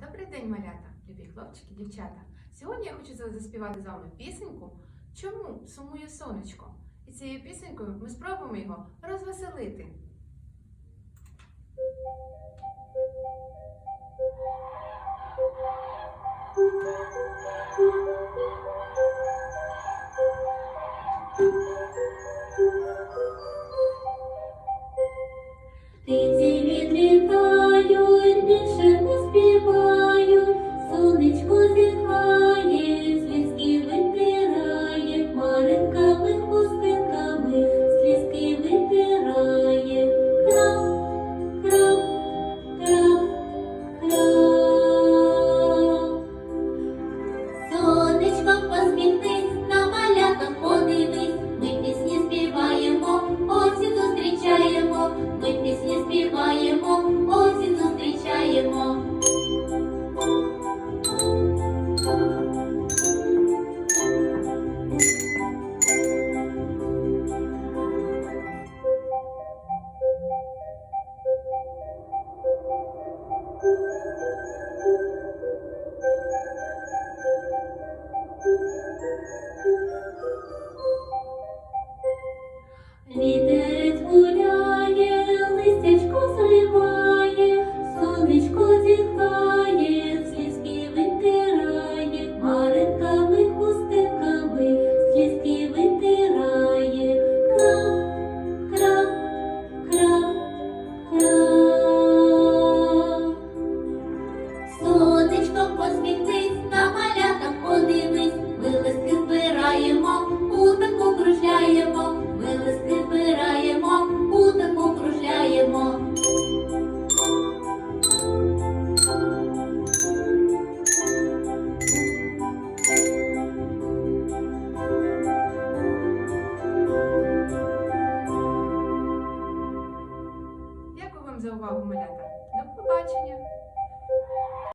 Добрий день, малята, любі хлопчики, дівчата. Сьогодні я хочу за- заспівати з вами пісеньку Чому сумує сонечко? І цією пісенькою ми спробуємо його розвеселити. Птиці Вітерець гуляє, листячко заливає, сонечко зітхає, слізки витирає, хмаринками, хустинками, слізки витирає. Крап, крап, крап, крап. Сонечко посміхнись, на за увагу, малята. До побачення!